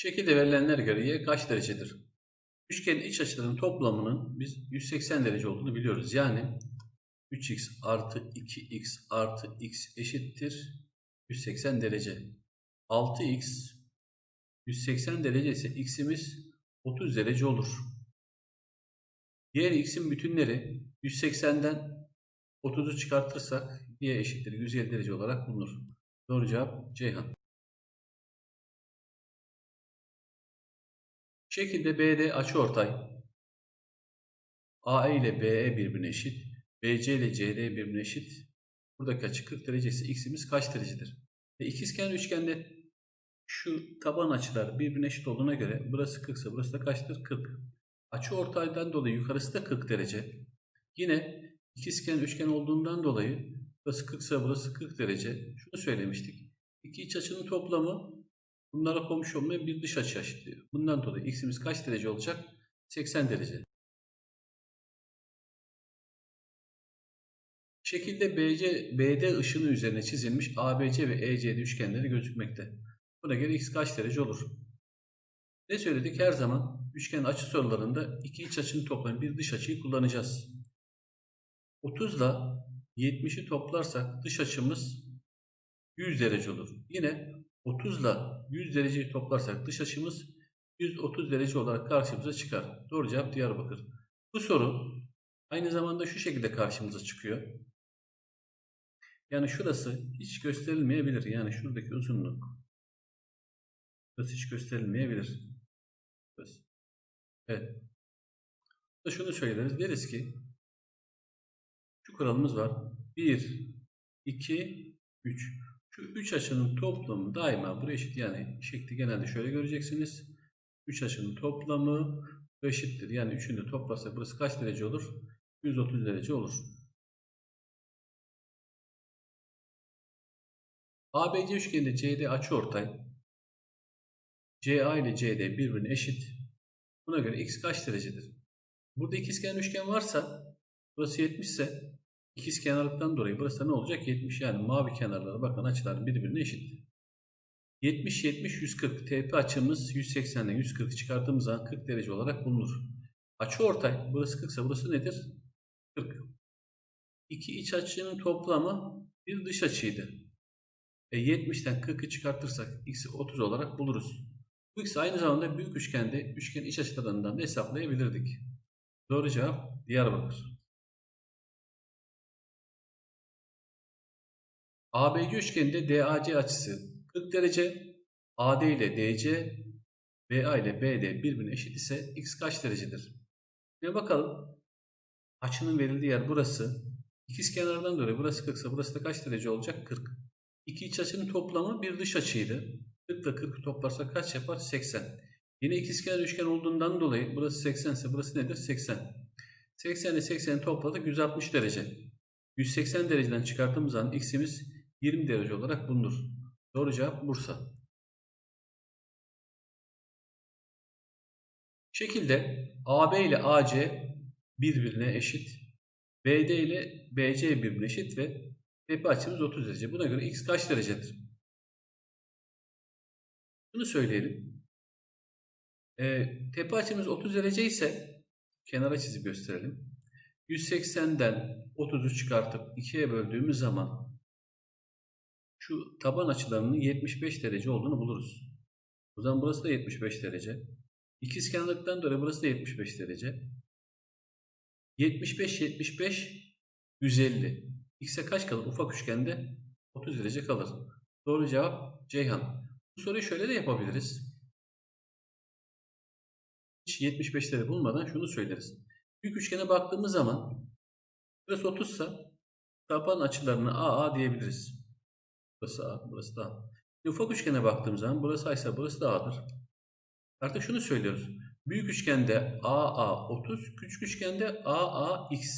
Şekilde verilenler göre y kaç derecedir? Üçgenin iç açılarının toplamının biz 180 derece olduğunu biliyoruz. Yani 3x artı 2x artı x eşittir 180 derece. 6x 180 derece ise x'imiz 30 derece olur. Diğer x'in bütünleri 180'den 30'u çıkartırsak y eşittir 150 derece olarak bulunur. Doğru cevap Ceyhan. Şekilde BD açıortay AE ile BE birbirine eşit. BC ile CD birbirine eşit. Buradaki açı 40 derece ise x'imiz kaç derecedir? Ve ikizkenar üçgende şu taban açılar birbirine eşit olduğuna göre burası 40 ise burası da kaçtır? 40. Açı ortaydan dolayı yukarısı da 40 derece. Yine ikizkenar üçgen olduğundan dolayı burası 40 ise burası 40 derece. Şunu söylemiştik. İki iç açının toplamı bunlara komşu olmaya bir dış açı eşitliyor. Bundan dolayı x'imiz kaç derece olacak? 80 derece. Şekilde BC, BD ışını üzerine çizilmiş ABC ve ECD üçgenleri gözükmekte. Buna göre x kaç derece olur? Ne söyledik? Her zaman üçgen açı sorularında iki iç açının toplamı bir dış açıyı kullanacağız. 30 ile 70'i toplarsak dış açımız 100 derece olur. Yine 30 ile 100 dereceyi toplarsak dış açımız 130 derece olarak karşımıza çıkar. Doğru cevap Diyarbakır. Bu soru aynı zamanda şu şekilde karşımıza çıkıyor. Yani şurası hiç gösterilmeyebilir. Yani şuradaki uzunluk. Burası hiç gösterilmeyebilir. Evet. Da şunu söyleriz. Deriz ki şu kuralımız var. 1, 2, 3. Şu 3 açının toplamı daima buraya eşit. Yani şekli genelde şöyle göreceksiniz. 3 açının toplamı eşittir. Yani 3'ünü de toplarsak burası kaç derece olur? 130 derece olur. ABC üçgeninde CD açıortay CA ile CD birbirine eşit. Buna göre x kaç derecedir? Burada ikizkenar üçgen varsa burası 70 ise ikizkenarlıktan dolayı burası da ne olacak? 70 yani mavi kenarlara bakın açılar birbirine eşit. 70 70 140 TP açımız 180'den 140 çıkarttığımız zaman 40 derece olarak bulunur. Açı ortay burası 40 ise burası nedir? 40. İki iç açının toplamı bir dış açıydı. E 70'ten 40'ı çıkartırsak x'i 30 olarak buluruz. Bu ikisi aynı zamanda büyük üçgende üçgen iç açılarından da hesaplayabilirdik. Doğru cevap Diyarbakır. ABC üçgeninde DAC açısı 40 derece, AD ile DC, BA ile BD birbirine eşit ise x kaç derecedir? Ne bakalım. Açının verildiği yer burası. İkiz kenardan dolayı burası 40 ise burası da kaç derece olacak? 40. İki iç açının toplamı bir dış açıydı. 40 ile 40'ı toplarsak kaç yapar? 80. Yine ikizkenar üçgen olduğundan dolayı burası 80 ise burası nedir? 80. 80 ile 80'i topladık 160 derece. 180 dereceden çıkarttığımız zaman x'imiz 20 derece olarak bulunur. Doğru cevap Bursa. Şekilde AB ile AC birbirine eşit. BD ile BC birbirine eşit ve tepe açımız 30 derece. Buna göre x kaç derecedir? Bunu söyleyelim. E, tepe açımız 30 derece ise kenara çizip gösterelim. 180'den 30'u çıkartıp 2'ye böldüğümüz zaman şu taban açılarının 75 derece olduğunu buluruz. O zaman burası da 75 derece. İkizkenarlıktan dolayı burası da 75 derece. 75 75 150. X'e kaç kalır? Ufak üçgende 30 derece kalır. Doğru cevap Ceyhan. Bu soruyu şöyle de yapabiliriz. Hiç 75'leri bulmadan şunu söyleriz. Büyük üçgene baktığımız zaman burası 30 ise taban açılarını AA diyebiliriz. Burası A, burası da A. Ufak üçgene baktığımız zaman burası A ise burası da A'dır. Artık şunu söylüyoruz. Büyük üçgende AA 30, küçük üçgende AA x.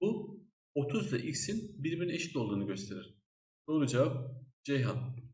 Bu 30 ile x'in birbirine eşit olduğunu gösterir. Doğru cevap Ceyhan.